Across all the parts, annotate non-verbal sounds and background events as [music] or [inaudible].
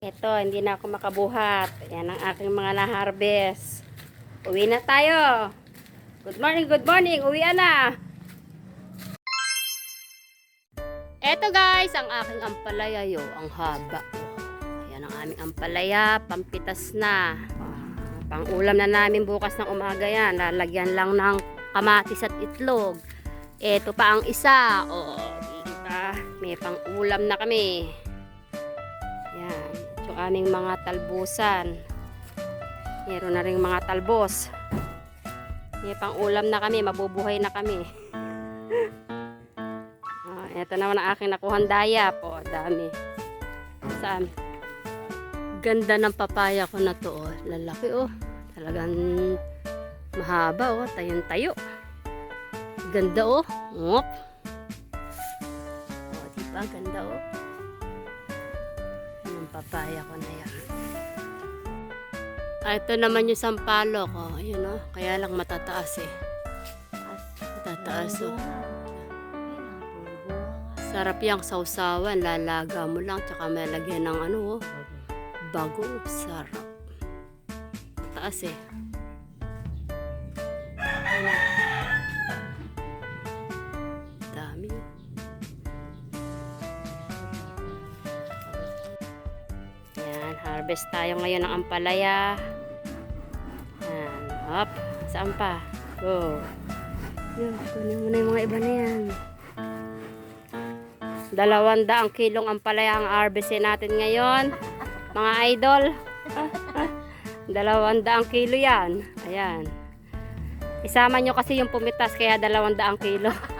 Ito, hindi na ako makabuhat. Yan ang aking mga na-harvest. Uwi na tayo. Good morning, good morning. Uwi na. Eto guys, ang aking ampalaya yo, ang haba. Yan ang aming ampalaya, pampitas na. Ah, pang ulam na namin bukas ng umaga yan. Lalagyan lang ng kamatis at itlog. Eto pa ang isa. O, diba? May pang ulam na kami. Aming mga talbusan. Meron na rin mga talbos. May pang ulam na kami. Mabubuhay na kami. [laughs] ah, ito naman ang aking nakuhan daya po. Dami. Saan? Ganda ng papaya ko na to. Oh. Lalaki oh. Talagang mahaba oh. Tayong tayo. Ganda oh. Ngop. Oh, diba? Ganda oh papaya ko na yan. Ah, ito naman yung sampalok. Oh, ayun oh. Kaya lang matataas eh. Matataas oh. Sarap yung sausawan. Lalaga mo lang. Tsaka may lagyan ng ano oh. Bago. Sarap. Taas eh. Ayun, harvest tayo ngayon ng ampalaya. Yan, hop. Saan pa? Go. Yan, kunin mo na yung mga iba na yan. Dalawang daang kilong ampalaya ang harvestin natin ngayon. Mga idol. [laughs] Dalawang daang kilo yan. Ayan. Isama nyo kasi yung pumitas kaya dalawang daang kilo. [laughs]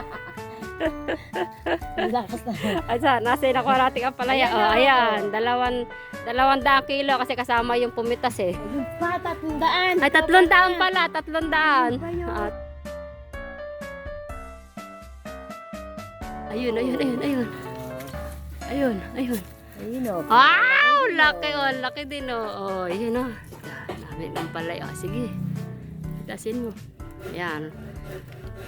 Lakas na. Asa, nasa nakuha natin ang palaya. Ayan oh, ayan. Dalawang, dalawang daang kilo kasi kasama yung pumitas eh. Yung pa, tatlong daan. Ay, tatlong daan pala. Tatlong daan. At, ayun, ayun, ayun, ayun. Ayun, ayun. Ayun o. Wow! Laki oh. Laki din oh. Oh, ayun oh. Dami ng palaya. Sige. Itasin mo. Ayan.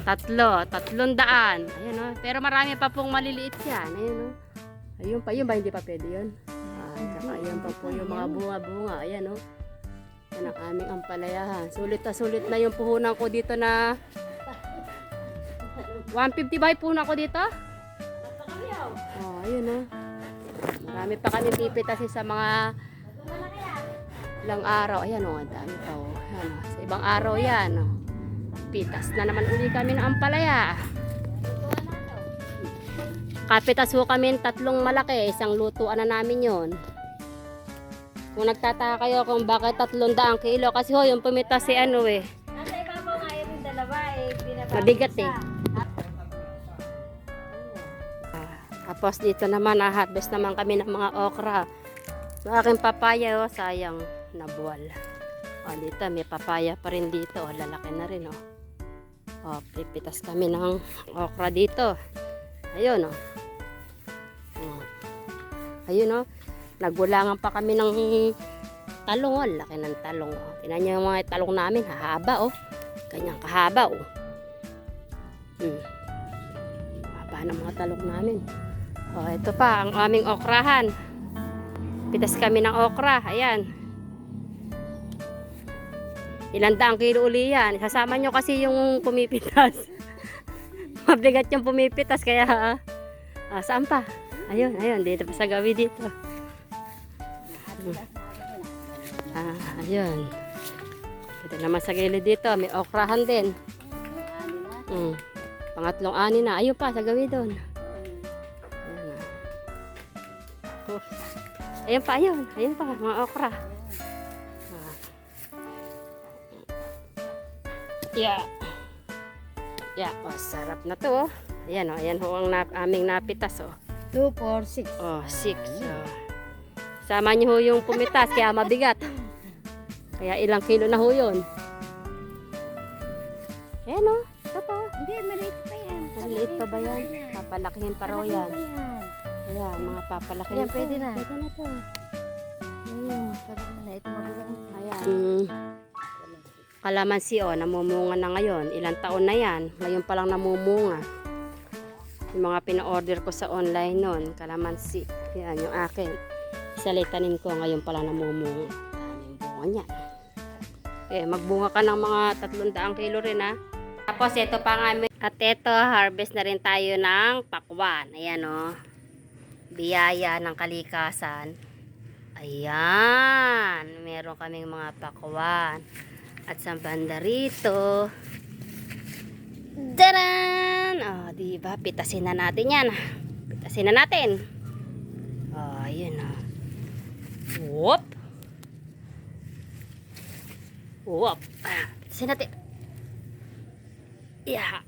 Tatlo. Tatlong daan. Ayan oh. Pero marami pa pong maliliit yan. Ayun oh. Ayun pa. Yun ba? Hindi pa pwede yun? Ah, tsaka ayan pa po yung mga bunga-bunga. Ayan oh. Yan ang aming ampalayahan. Sulit na sulit na yung puhunan ko dito na 150 ba yung puhunan ko dito? Oh, ayun oh. Marami pa kami pipitasin sa mga ilang araw. Ayan oh, ang dami pa oh. Ayan. Sa ibang araw yan oh. Pitas na naman uli kami ng ampalaya. Kapitas ho kami ng tatlong malaki. Isang lutuan na namin yon. Kung nagtataka kayo kung bakit tatlong daang kilo. Kasi ho, yung pumitas si ano eh. Nasa ibabaw nga yun yung dalawa eh. Mabigat eh. Tapos dito naman, na-harvest naman kami ng mga okra. Sa aking papaya, oh, sayang nabuwal. O, dito, may papaya pa rin dito. O, lalaki na rin, oh. O, pipitas kami ng okra dito. Ayun, oh. O. Ayun, oh. Nagbulangan pa kami ng talong, oh. Laki ng talong, oh. Tingnan niyo yung mga talong namin, hahaba, oh. Ganyang kahaba, oh. Hmm. Haba ng mga talong namin. Oh, ito pa, ang aming okrahan. Pitas kami ng okra. Ayan. Ilan daang kilo uli yan. Sasama nyo kasi yung pumipitas. [laughs] Mabigat yung pumipitas. Kaya, ah, saan pa? Ayun, ayun. Dito pa sa gawi dito. Ah, ayun. Ito naman sa gilid dito. May okrahan din. Hmm. Pangatlong ani na. Ayun pa, sa gawi doon. Oh. Ayun pa, ayun. Ayun pa, mga okra. Yeah. Yeah, oh, sarap na to. Oh. Ayan, oh. Ayan ho ang nap aming napitas, oh. 2, 4, 6. Oh, six. Oh. Sama niyo ho yung pumitas, kaya mabigat. Kaya ilang kilo na ho yun. Ayan, oh. Ito pa. Hindi, maliit pa yan. Maliit pa ba yan? Papalakihin pa raw yan. Ayan, mga papalakihin Ayan, pwede na. Pwede na to. Ayun, sabi Kalamansi, oh, namumunga na ngayon. Ilang taon na yan. Ngayon pa lang namumunga. Yung mga pina-order ko sa online noon, kalamansi. Yan, yung akin. Salitanin ko ngayon pala namumunga. Daming bunga niya. Eh, magbunga ka ng mga 300 kilo rin ha. Tapos ito pa nga. At ito, harvest na rin tayo ng pakwan. Ayan o. Biyaya ng kalikasan. Ayan. Meron kaming mga pakwan. At sa banda rito. Daran! Oh, di ba? Pitasin na natin yan. Pitasin na natin. Oh, ayan oh. Whoop! Whoop! Pitasin. Yeah.